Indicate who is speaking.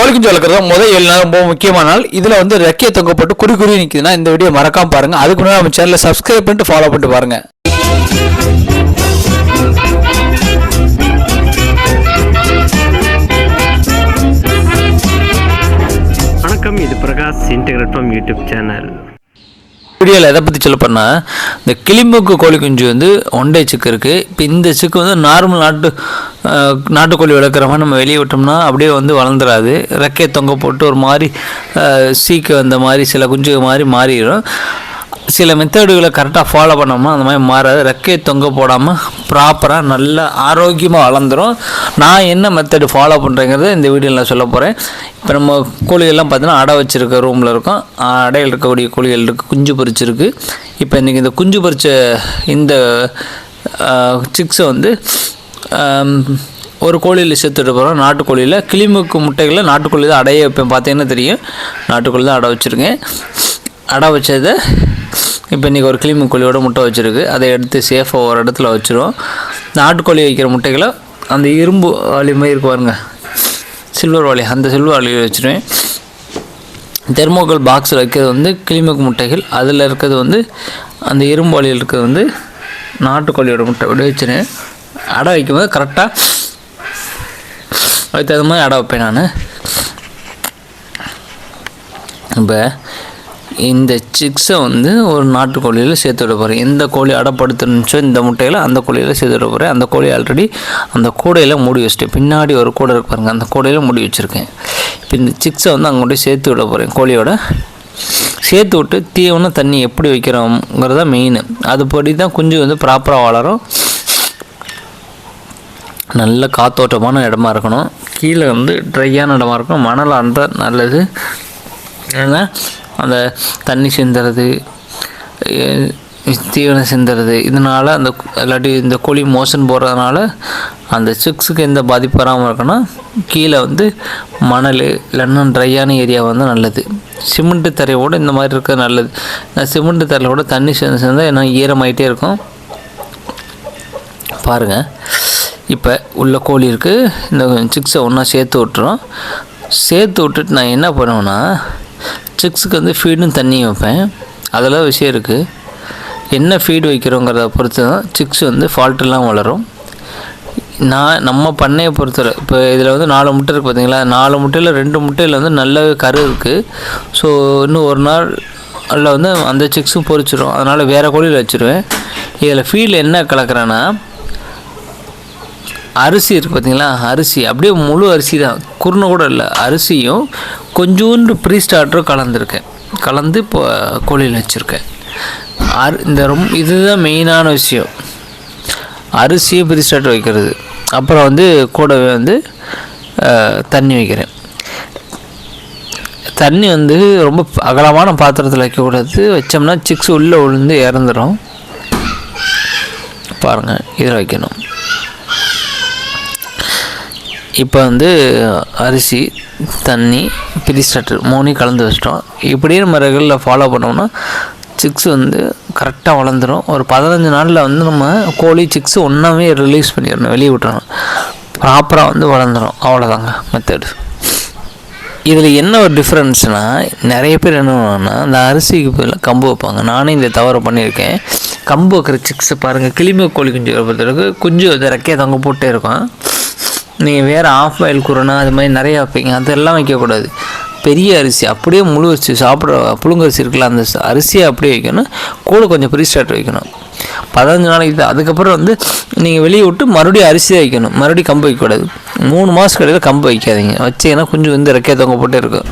Speaker 1: கோழி வளர்க்குறது முதல் ஏழு நாள் ரொம்ப முக்கியமான நாள். இதில் வந்து ரெக்கையை தொங்கப்பட்டு குடி நிற்குதுன்னா இந்த வீடியோ மறக்காம பாருங்க. அதுக்கு முன்னாடி நம்ம சேனலை சப்ஸ்கிரைப் பண்ணிட்டு ஃபாலோ பண்ணிட்டு பாருங்க.
Speaker 2: வணக்கம் இது Prakash integrate from YouTube channel
Speaker 1: வீடியோவில் எதை பற்றி சொல்ல போனால் இந்த கிளிமூக்கு கோழி குஞ்சு வந்து ஒன்டே சிக்கு இருக்குது இப்போ இந்த சிக்கு வந்து நார்மல் நாட்டு நாட்டுக்கோழி வளர்க்குற மாதிரி நம்ம வெளியே விட்டோம்னா அப்படியே வந்து வளர்ந்துடாது ரெக்கையை தொங்க போட்டு ஒரு மாதிரி சீக்கு வந்த மாதிரி சில குஞ்சு மாதிரி மாறிடும் சில மெத்தடுகளை கரெக்டாக ஃபாலோ பண்ணோம்னா அந்த மாதிரி மாறாது ரெக்கையை தொங்க போடாமல் ப்ராப்பராக நல்ல ஆரோக்கியமாக வளர்ந்துரும். நான் என்ன மெத்தடு ஃபாலோ பண்ணுறேங்கிறத இந்த வீடியோவில் நான் சொல்ல போகிறேன் இப்போ நம்ம கோழிகள்லாம் பார்த்தீங்கன்னா அடை வச்சுருக்க ரூமில் இருக்கும். அடையில் இருக்கக்கூடிய கோழிகள் இருக்குது குஞ்சு பொறிச்சிருக்கு இப்போ இன்றைக்கி இந்த குஞ்சு பொறிச்ச இந்த சிக்ஸை வந்து ஒரு கோழியில் சேர்த்துட்டு போகிறோம் நாட்டுக்கோழியில் கிளிமுக்கு முட்டைகளில் நாட்டுக்கோழி தான் அடைய வைப்பேன். பார்த்தீங்கன்னா தெரியும். நாட்டுக்கோழி தான் அடை வச்சுருக்கேன். அடை வச்சதை இப்போ இன்றைக்கி ஒரு கிளிமு கோழியோட முட்டை வச்சுருக்கு. அதை எடுத்து சேஃபாக ஒரு இடத்துல வச்சுருவோம். நாட்டுக்கோழி வைக்கிற முட்டைகளை அந்த இரும்பு வாலி மாதிரி இருக்கு பாருங்க. சில்வர் வாலி அந்த சில்வர் வாளியில் வச்சுருவேன். தெர்மோகோல் பாக்ஸில் வைக்கிறது வந்து கிளிமுக்கு முட்டைகள். அதில் இருக்கிறது வந்து அந்த இரும்பு வாலியில் இருக்கிறது வந்து நாட்டுக்கோழியோட முட்டை. விட வச்சுருவேன். அடை வைக்கும்போது கரெக்டாக அதுக்கு தகுந்த மாதிரி அடை வைப்பேன் நான். இப்போ இந்த சிக்ஸை வந்து ஒரு நாட்டுக்கோழியில் சேர்த்து விட போகிறேன் எந்த கோழி அடப்படுத்துனுச்சோ இந்த முட்டையில் அந்த கோழியில் சேர்த்து விட போகிறேன் அந்த கோழி ஆல்ரெடி அந்த கூடையில் மூடி வச்சுட்டேன். பின்னாடி ஒரு கூடை இருக்கு பாருங்கள் அந்த கூடையில் மூடி வச்சுருக்கேன். இப்போ இந்த சிக்ஸை வந்து அங்கே கொண்டு சேர்த்து விட போகிறேன் கோழியோட. சேர்த்து விட்டு தீவனம் தண்ணி எப்படி வைக்கிறோங்கிறத மெயின் அதுபடி தான் குஞ்சு வந்து ப்ராப்பராக வளரும். நல்ல காத்தோட்டமான இடமா இருக்கணும். கீழே வந்து ட்ரையான இடமா இருக்கணும். மணலாக இருந்தால் நல்லது. ஏன்னா அந்த தண்ணி சிந்துறது தீவனம் சிந்துறது இதனால் அந்த இல்லாட்டி இந்த கோழி மோஷன் போடுறதுனால அந்த சிக்ஸுக்கு எந்த பாதிப்பு வராமல் இருக்குன்னா கீழே வந்து மணல் இல்லைன்னா ட்ரையான ஏரியா வந்து நல்லது. சிமெண்ட்டு தரையோடு இந்த மாதிரி இருக்க நல்லது. இந்த சிமெண்ட்டு தரையோட தண்ணி சேர்ந்து சேர்ந்தால் என்ன ஈரமாயிட்டே இருக்கும். பாருங்கள் இப்போ உள்ள கோழி இருக்குது இந்த சிக்ஸை ஒன்றா சேர்த்து விட்டுறோம். சேர்த்து விட்டுட்டு நான் என்ன பண்ணுவேன்னா சிக்ஸுக்கு வந்து ஃபீடும் தண்ணியும் வைப்பேன். அதெல்லாம் விஷயம் இருக்குது என்ன ஃபீடு வைக்கிறோங்கிறத பொறுத்து தான் சிக்ஸ் வந்து ஃபால்ட்டெல்லாம் வளரும். நான் நம்ம பண்ணையை பொறுத்தவரை இப்போ இதில் வந்து நாலு முட்டை இருக்குது பார்த்தீங்களா நாலு முட்டையில் ரெண்டு முட்டையில் வந்து நல்ல கரு இருக்குது ஸோ இன்னும் ஒரு நாள் அதில் வந்து அந்த சிக்ஸும் பொரிச்சிடும் அதனால் வேறு கோழியில் வச்சுருவேன். இதில் ஃபீல் என்ன கலக்கிறேன்னா அரிசி இருக்குது பார்த்தீங்களா அரிசி. அப்படியே முழு அரிசி தான். குருணை கூட இல்லை. அரிசியும் கொஞ்சோண்டு ப்ரீ ஸ்டார்டரும் கலந்துருக்கேன். கலந்து இப்போ கோழியில் வச்சுருக்கேன். அரு இந்த ரொம்ப இதுதான் மெயினான விஷயம். அரிசியும் ப்ரீ ஸ்டார்ட் வைக்கிறது. அப்புறம் வந்து கூடவே வந்து தண்ணி வைக்கிறேன். தண்ணி வந்து ரொம்ப அகலமான பாத்திரத்தில் வைக்கக்கூடாது. வச்சோம்னா சிக்ஸ் உள்ளே விழுந்து இறந்துடும் பாருங்கள் இதில் வைக்கணும். இப்போ வந்து அரிசி தண்ணி பிரி ஸ்டார்டர் மூணையும் கலந்து வச்சிட்டோம். இப்படியே நம்ம ரெகுலரில் ஃபாலோ பண்ணோம்னா சிக்ஸ் வந்து கரெக்டாக வளர்ந்துடும் ஒரு பதினஞ்சு நாளில் வந்து நம்ம கோழி சிக்ஸ் ஒன்றாவே ரிலீஸ் பண்ணிடணும் வெளியே விட்டுறணும். ப்ராப்பராக வந்து வளர்ந்துடும் அவ்வளோதாங்க மெத்தடு இதில் என்ன ஒரு டிஃப்ரென்ஸ்னால் நிறைய பேர் என்ன பண்ணுவாங்கன்னா இந்த அரிசிக்கு பதிலாக கம்பு வைப்பாங்க. நானே இந்த தவறை பண்ணியிருக்கேன். கம்பு வைக்கிற சிக்ஸை பாருங்கள் கிளிமை கோழி குஞ்சு பொறுத்தளவுக்கு குஞ்சு வந்து ரெக்கையை தங்க போட்டே இருக்கும். நீங்கள் வேறு ஆஃப் ஆயில் குருணை அது மாதிரி நிறையா வைப்பீங்க அதெல்லாம் வைக்கக்கூடாது. பெரிய அரிசி அப்படியே முழு அரிசி சாப்பிட்ற புழுங்கரிசி இருக்குல்ல அந்த அரிசியை அப்படியே வைக்கணும். கூட கொஞ்சம் ப்ரீ ஸ்டார்ட் வைக்கணும். பதினஞ்சு நாளைக்கு தான் அதுக்கப்புறம் வந்து நீங்கள் வெளியே விட்டு மறுபடியும் அரிசி தான் வைக்கணும். மறுபடியும் கம்பு வைக்கக்கூடாது. மூணு மாதம் கடையில் கம்பு வைக்காதீங்க. வச்சீங்கன்னா குஞ்சு வந்து ரெக்கையை தொங்க போட்டே இருக்கும்.